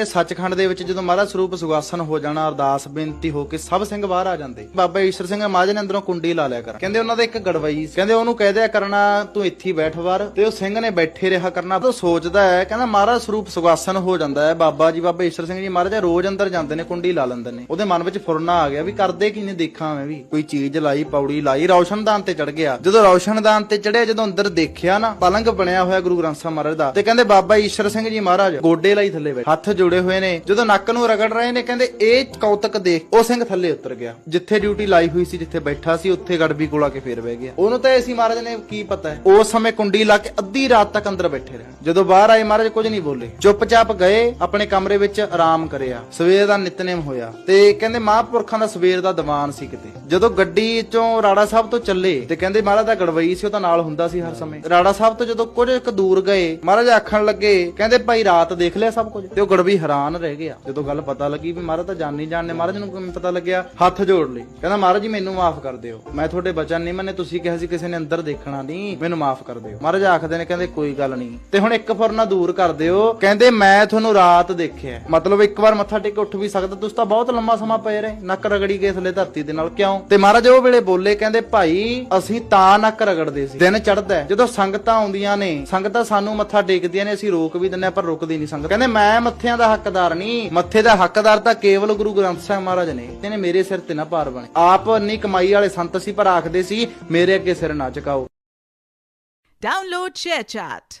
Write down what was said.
ਸੱਚਖੰਡ ਦੇ ਵਿੱਚ ਜਦੋਂ ਮਹਾਰਾਜ ਸਰੂਪ ਸੁਗਾਸਨ ਹੋ ਜਾਣਾ, ਅਰਦਾਸ, ਬੇਨਤੀ ਹੋ ਕੇ ਸਭ ਸਿੰਘ ਬਾਹਰ ਆ ਜਾਂਦੇ। ਬਾਬਾ ਈਸ਼ਰ ਸਿੰਘ ਮਹਾਰਾਜ ਨੇ ਅੰਦਰੋਂ ਕੁੰਡੀ ਲਾ ਲਿਆ ਕਰ ਕਹਿੰਦੇ ਉਹਨਾਂ ਦਾ ਇੱਕ ਗੜਵਈ ਕਹਿੰਦੇ ਉਹਨੂੰ ਕਹਿ ਦਿਆ ਕਰਨਾ, ਤੂੰ ਇੱਥੇ ਬੈਠ ਬਾਹਰ ਤੇ ਉਹ ਸਿੰਘ ਨੇ ਬੈਠੇ ਰਿਹਾ ਕਰਨਾ। ਉਹ ਸੋਚਦਾ ਹੈ, ਕਹਿੰਦਾ ਮਹਾਰਾਜ ਸਰੂਪ ਸੁਗਾਸਨ ਹੋ ਜਾਂਦਾ ਹੈ। ਬਾਬਾ ਜੀ, ਬਾਬਾ ਈਸ਼ਰ ਸਿੰਘ ਜੀ ਮਹਾਰਾਜ ਰੋਜ਼ ਅੰਦਰ ਜਾਂਦੇ ਨੇ, ਕੁੰਡੀ ਲਾ ਲੈਂਦੇ ਨੇ। ਉਹਦੇ ਮਨ ਵਿੱਚ ਫੁਰਨਾ ਆ ਗਿਆ ਵੀ ਕਰਦੇ ਕੀ ਨੇ, ਦੇਖਾਂ ਮੈਂ ਵੀ। ਕੋਈ ਚੀਜ਼ ਲਾਈ, ਪੌੜੀ ਲਾਈ ਰੌਸ਼ਨਦਾਨ ਤੇ ਚੜ ਗਿਆ। ਜਦੋਂ ਰੌਸ਼ਨਦਾਨ ਤੇ ਚੜਿਆ, ਜਦੋਂ ਅੰਦਰ ਦੇਖਿਆ ਨਾ ਪਲੰਗ ਬਣਿਆ ਹੋਇਆ ਗੁਰੂ ਗ੍ਰੰਥ ਸਾਹਿਬ ਮਹਾਰਾਜ ਦਾ। ਤੇ ਕਹਿੰਦੇ ਬਾਬਾ ਈਸ਼ਰ ਸਿੰਘ ਜੀ ਮਹਾਰਾਜ, ਗੋਡੇ ਲਈ ਥੱਲੇ ਬੈਠੇ। ਹੱਥ ਜੁੜੇ ਹੋਏ ਨੇ। ਜਦੋਂ ਨੱਕ ਨੂੰ ਰਗੜ ਰਹੇ ਨੇ, ਕਹਿੰਦੇ ਇਹ ਕੌਤਕ ਦੇਖ ਉਹ ਸਿੰਘ ਥੱਲੇ ਉਤਰ ਗਿਆ। ਜਿੱਥੇ ਡਿਊਟੀ ਲਾਈ ਹੋਈ ਸੀ, ਜਿੱਥੇ ਬੈਠਾ ਸੀ, ਉੱਥੇ ਗੜਬੀ ਕੋਲਾ ਕੇ ਫੇਰ ਬਹਿ ਗਿਆ। ਉਹਨੂੰ ਤਾਂ ਐਸੀ ਮਹਾਰਾਜ ਨੇ ਕੀ ਪਤਾ ਹੈ? ਉਸ ਸਮੇਂ ਕੁੰਡੀ ਲਾ ਕੇ ਅੱਧੀ ਰਾਤ ਤੱਕ ਅੰਦਰ ਬੈਠੇ ਰਹੇ। ਜਦੋਂ ਬਾਹਰ ਆਏ, ਮਹਾਰਾਜ ਕੁਝ ਨਹੀਂ ਬੋਲੇ। ਚੁੱਪਚਾਪ ਗਏ, ਆਪਣੇ ਕਮਰੇ ਵਿੱਚ ਆਰਾਮ ਕਰਿਆ। ਸਵੇਰ ਦਾ ਨਿਤਨੇਮ ਹੋਇਆ। ਤੇ ਕਹਿੰਦੇ ਮਹਾਂਪੁਰਖਾਂ ਦਾ ਸਵੇਰ ਦਾ ਦੀਵਾਨ ਸੀ ਕਿਤੇ। ਜਦੋਂ ਗੱਡੀ ਚੋਂ ਰਾੜਾ ਸਾਹਿਬ ਤੋਂ ਚੱਲੇ, ਤੇ ਕਹਿੰਦੇ ਮਹਾਰਾਜ ਦਾ ਗੜਵਈ ਸੀ, ਉਹ ਤਾਂ ਨਾਲ ਹੁੰਦਾ ਸੀ ਹਰ ਸਮੇਂ। ਰਾੜਾ ਸਾਹਿਬ ਤੋਂ ਜਦੋਂ ਕੁਝ ਇੱਕ ਦੂਰ ਗਏ, ਮਹਾਰਾਜ ਆਖਣ ਲੱਗੇ, ਕਹਿੰਦੇ ਭਾਈ ਰਾਤ ਦੇਖ ਲਿਆ ਸਭ ਕੁਝ? ਤੇ ਉਹ ਗੜਵਈ ਹੈਰਾਨ ਰਹਿ ਗਿਆ। ਜਦੋਂ ਗੱਲ ਪਤਾ ਲੱਗੀ ਵੀ ਮਹਾਰਾਜ ਤਾਂ ਜਾਣੀ ਜਾਣਨੇ ਮਹਾਰਾਜ ਨੂੰ ਕਿਵੇਂ ਪਤਾ ਲੱਗਿਆ? ਹੱਥ ਜੋੜ ਲਈ। ਕਹਿੰਦਾ, ਮਹਾਰਾਜ ਜੀ, ਮੈਨੂੰ ਮਾਫ ਕਰ ਦਿਓ। ਮੈਂ ਤੁਹਾਡੇ ਬਚਨ ਨਹੀਂ ਮੰਨੇ, ਤੁਸੀਂ ਕਿਹਾ ਸੀ ਕਿਸੇ ਨੇ ਅੰਦਰ ਦੇਖਣਾ ਨਹੀਂ। ਮੈਨੂੰ ਮਾਫ ਕਰ ਦਿਓ। ਮਹਾਰਾਜ ਆਖਦੇ ਨੇ, ਕਹਿੰਦੇ, ਕੋਈ ਗੱਲ ਨਹੀਂ। ਤੇ ਹੁਣ ਇੱਕ ਫੁਰਨਾ ਦੂਰ ਕਰ ਦਿਓ। ਕਹਿੰਦੇ, ਮੈਂ ਤੁਹਾਨੂੰ ਰਾਤ ਦੇਖਿਆ। ਮਤਲਬ ਇੱਕ ਵਾਰ ਮੱਥਾ ਟੇਕ ਉੱਠ ਵੀ ਸਕਦਾ। ਤੁਸੀਂ ਤਾਂ ਬਹੁਤ ਲੰਮਾ ਸਮਾਂ ਪਏ ਰਹੇ। ਨੱਕ ਰਗੜੀ ਗਏ ਥੱਲੇ ਧਰਤੀ ਦੇ ਨਾਲ ਕਿਉਂ? ਤੇ ਮਹਾਰਾਜ ਉਹ ਵੇਲੇ ਬੋਲੇ, ਕਹਿੰਦੇ, ਭਾਈ, ਅਸੀਂ ਤਾਂ ਨੱਕ ਰਗੜਦੇ ਸੀ। ਦਿਨ ਚੜਦਾ ਜਦੋਂ ਸੰਗਤਾਂ ਆਉਂਦੀਆਂ ਨੇ, ਸੰਗਤਾਂ ਸਾਨੂੰ ਮੱਥਾ ਟੇਕਦੀਆਂ ਨੇ, ਅਸੀਂ ਰੋਕ ਵੀ ਦਿੰਨੇ ਆ ਪਰ ਰੁਕਦੀ ਨਹੀਂ ਸੰਗਤ। ਕਹਿੰਦੇ, ਮੈਂ ਮੱਥਿਆਂ ਦਾ ਹੱਕਦਾਰ ਨਹੀਂ, ਮੱਥੇ ਦਾ ਹੱਕਦਾਰ ਤਾਂ ਕੇਵਲ ਗੁਰੂ ਗ੍ਰੰਥ ਸਾਹਿਬ ਮਹਾਰਾਜ ਨੇ ਇਹਨੇ ਮੇਰੇ ਸਿਰ ਤੇ ਨਾ ਭਾਰ ਬਣੇ ਆਪ ਇੰਨੀ ਕਮਾਈ ਵਾਲੇ ਸੰਤ ਸੀ ਪਰ ਆਖਦੇ ਸੀ, ਮੇਰੇ ਅੱਗੇ ਸਿਰ ਨਾ ਝੁਕਾਓ Download ShareChat.